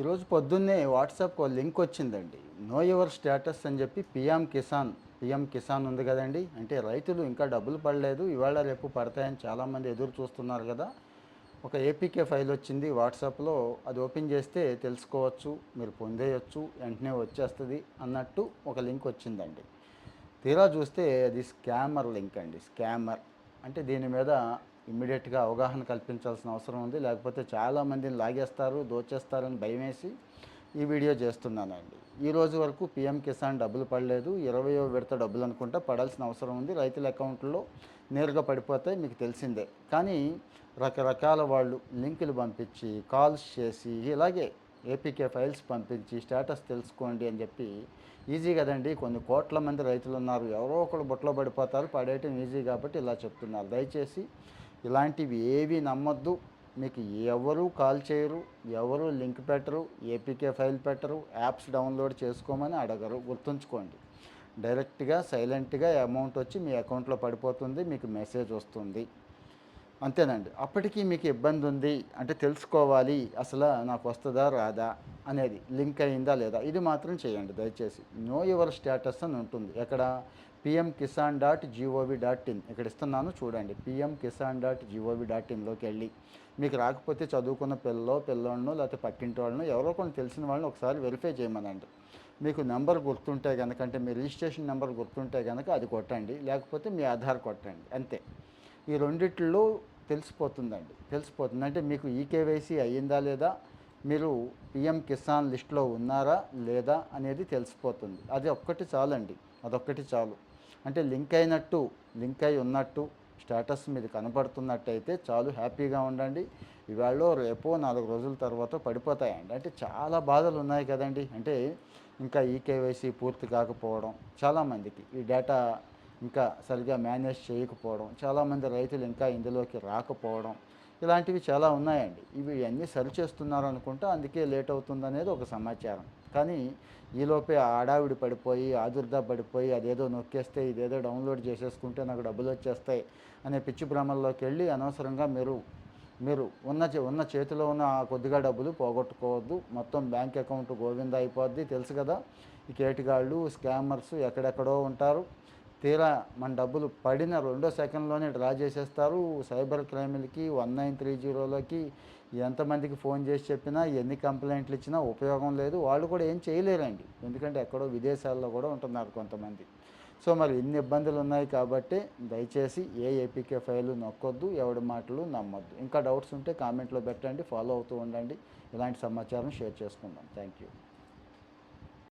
ఈరోజు పొద్దున్నే వాట్సాప్ ఒక లింక్ వచ్చిందండి. నో యువర్ స్టేటస్ అని చెప్పి పిఎం కిసాన్ పిఎం కిసాన్ ఉంది కదండి. అంటే రైతులు ఇంకా డబ్బులు పడలేదు ఇవాళ రేపు పడతాయని చాలామంది ఎదురు చూస్తున్నారు కదా. ఒక ఏపీకే ఫైల్ వచ్చింది వాట్సాప్లో అది ఓపెన్ చేస్తే తెలుసుకోవచ్చు మీరు పొందేయచ్చు వెంటనే వచ్చేస్తుంది అన్నట్టు ఒక లింక్ వచ్చిందండి. తీరా చూస్తే అది స్కామర్ లింక్ అండి స్కామర్. అంటే దీని మీద ఇమ్మీడియట్గా అవగాహన కల్పించాల్సిన అవసరం ఉంది. లేకపోతే చాలామందిని లాగేస్తారు దోచేస్తారని భయమేసి ఈ వీడియో చేస్తున్నానండి. ఈ రోజు వరకు పిఎం కిసాన్ డబ్బులు పడలేదు. ఇరవయో విడత డబ్బులు అనుకుంటా పడాల్సిన అవసరం ఉంది. రైతుల అకౌంట్లో నేరుగా పడిపోతాయి మీకు తెలిసిందే. కానీ రకరకాల వాళ్ళు లింకులు పంపించి కాల్స్ చేసి ఇలాగే ఏపీకే ఫైల్స్ పంపించి స్టేటస్ తెలుసుకోండి అని చెప్పి ఈజీ కదండి. కొన్ని కోట్ల మంది రైతులు ఉన్నారు. ఎవరో ఒకరు బుట్టలో పడిపోతారు. పడేయటం ఈజీ కాబట్టి ఇలా చెప్తున్నారు. దయచేసి ఇలాంటివి ఏవి నమ్మొద్దు. మీకు ఎవరు కాల్ చేయరు ఎవరు లింక్ పెట్టరు ఏపీకే ఫైల్ పెట్టరు యాప్స్ డౌన్లోడ్ చేసుకోమని అడగరు. గుర్తుంచుకోండి. డైరెక్ట్గా సైలెంట్గా అమౌంట్ వచ్చి మీ అకౌంట్లో పడిపోతుంది మీకు మెసేజ్ వస్తుంది. అంతేనండి. అప్పటికీ మీకు ఇబ్బంది ఉంది అంటే తెలుసుకోవాలి అసలు నాకు వస్తుందా రాదా అనేది లింక్ అయిందా లేదా? ఇది మాత్రం చేయండి. దయచేసి. నో యువర్ స్టేటస్ అని ఉంటుంది. ఎక్కడ? PM Kisan dot GOV dot in ఇక్కడ ఇస్తున్నాను చూడండి PM Kisan dot GOV dot ఇన్లోకి వెళ్ళి. మీకు రాకపోతే చదువుకున్న పిల్లలో పిల్లోళ్ళను లేకపోతే పక్కింటి వాళ్ళను ఎవరో కొన్ని తెలిసిన వాళ్ళని ఒకసారి వెరిఫై చేయమనండి. మీకు నెంబర్ గుర్తుంటే కనుక అంటే మీ రిజిస్ట్రేషన్ నెంబర్ గుర్తుంటే కనుక అది కొట్టండి లేకపోతే మీ ఆధార్ కొట్టండి అంతే. ఈ రెండిట్లో తెలిసిపోతుందండి తెలిసిపోతుంది. అంటే మీకు ఈకేవైసీ అయ్యిందా లేదా మీరు పిఎం కిసాన్ లిస్ట్లో ఉన్నారా లేదా అనేది తెలిసిపోతుంది. అది ఒక్కటి చాలండి అదొక్కటి చాలు. అంటే లింక్ అయినట్టు లింక్ అయి ఉన్నట్టు స్టేటస్ మీద కనపడుతున్నట్టయితే చాలు హ్యాపీగా ఉండండి. ఇవాళ రేపో నాలుగు రోజుల తర్వాత పడిపోతాయండి. అంటే చాలా బాధలు ఉన్నాయి కదండి. అంటే ఇంకా ఈకేవైసీ పూర్తి కాకపోవడం చాలామందికి ఈ డేటా ఇంకా సరిగా మేనేజ్ చేయకపోవడం చాలామంది రైతులు ఇంకా ఇందులోకి రాకపోవడం ఇలాంటివి చాలా ఉన్నాయండి. ఇవి అన్నీ సరిచేస్తున్నారు అనుకుంటా అందుకే లేట్ అవుతుంది అనేది ఒక సమాచారం. కానీ ఈలోపే ఆడావిడి పడిపోయి ఆదుర్దా పడిపోయి అదేదో నొక్కేస్తే ఇదేదో డౌన్లోడ్ చేసేసుకుంటే నాకు డబ్బులు వచ్చేస్తాయి అనే పిచ్చి భ్రమల్లోకి వెళ్ళి అనవసరంగా మీరు మీరు ఉన్న చే- ఉన్న చేతిలో ఉన్న ఆ కొద్దిగా డబ్బులు పోగొట్టుకోవద్దు. మొత్తం బ్యాంక్ అకౌంట్ గోవింద అయిపోద్ది. తెలుసు కదా ఈ కేటిగాళ్ళు స్కామర్స్ ఎక్కడెక్కడో ఉంటారు. తీరా మన డబ్బులు పడిన రెండో సెకండ్లోనే డ్రా చేసేస్తారు సైబర్ క్రైమ్లకి వన్ నైన్ త్రీ జీరోలోకి ఎంతమందికి ఫోన్ చేసి చెప్పినా ఎన్ని కంప్లైంట్లు ఇచ్చినా ఉపయోగం లేదు. వాళ్ళు కూడా ఏం చేయలేరండి. ఎందుకంటే ఎక్కడో విదేశాల్లో కూడా ఉంటున్నారు కొంతమంది. సో మరి ఇన్ని ఇబ్బందులు ఉన్నాయి కాబట్టి దయచేసి ఏ ఏపీకే ఫైలు నొక్కొద్దు ఎవడి మాటలు నమ్మొద్దు. ఇంకా డౌట్స్ ఉంటే కామెంట్లో పెట్టండి ఫాలో అవుతూ ఉండండి. ఇలాంటి సమాచారం షేర్ చేసుకుందాం. Thank you.